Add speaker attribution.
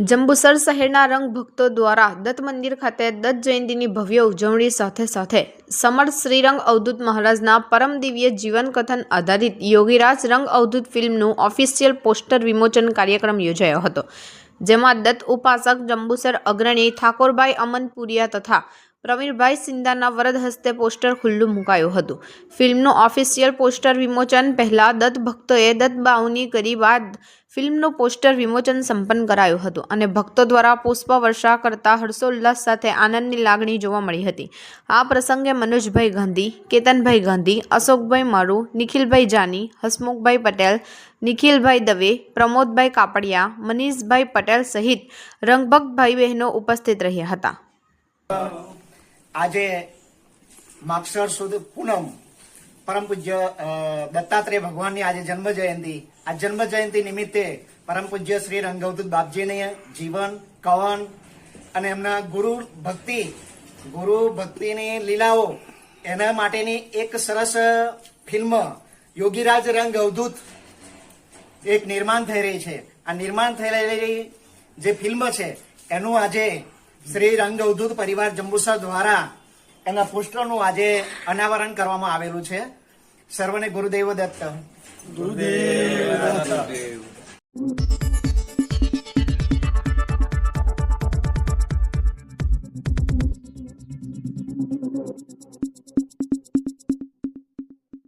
Speaker 1: જંબુસર શહેરના રંગ ભક્તો દ્વારા દત્ત મંદિર ખાતે દત્ત જયંતિની ભવ્ય ઉજવણી સાથે સાથે સમર્થ શ્રીરંગ અવધૂત મહારાજના પરમ દિવ્ય જીવન આધારિત યોગીરાજ રંગ અવધૂત ફિલ્મનું ઓફિશિયલ પોસ્ટર વિમોચન કાર્યક્રમ યોજાયો હતો, જેમાં દત્ત ઉપાસક જંબુસર અગ્રણી ઠાકોરભાઈ અમનપુરિયા તથા પ્રવીણભાઈ સિંધાના વરદ હસ્તે પોસ્ટર ખુલ્લું મુકાયું હતું. ફિલ્મનું ઓફિશિયલ પોસ્ટર વિમોચન પહેલાં દત્ત ભક્તોએ દત્ત બાઉની કરી બાદ ફિલ્મનું પોસ્ટર વિમોચન સંપન્ન કરાયું હતું અને ભક્તો દ્વારા પુષ્પવર્ષા કરતા હર્ષોલ્લાસ સાથે આનંદની લાગણી જોવા મળી હતી. આ પ્રસંગે મનોજભાઈ ગાંધી, કેતનભાઈ ગાંધી, અશોકભાઈ મારુ, નિખિલભાઈ જાની, હસમુખભાઈ પટેલ, નિખિલભાઈ દવે, પ્રમોદભાઈ કાપડિયા, મનીષભાઈ પટેલ સહિત રંગભક્ત ભાઈ બહેનો ઉપસ્થિત રહ્યા હતા.
Speaker 2: આજે માગસર સુદ પૂનમ પરમ પૂજ્ય દત્તાત્રેય ભગવાનની આજે જન્મ જયંતિ આ જન્મ જયંતિ નિમિત્તે પરમ પૂજ્ય શ્રી રંગવદૂત બાપજીને જીવન, કવન અને એમના ગુરુ ભક્તિ, ગુરુ ભક્તિની લીલાઓ એના માટેની એક સરસ ફિલ્મ યોગીરાજ રંગ અવધૂત એક નિર્માણ થઈ રહી છે. આ નિર્માણ થઈ રહેલી જે ફિલ્મ છે, એનું આજે શ્રી રંગ પરિવાર જંબુસર દ્વારા એના પોસ્ટરનું આજે અનાવરણ કરવામાં આવેલું છે સર્વને ગુરુદેવ દત્ત
Speaker 3: ગુરુદેવ Thank you.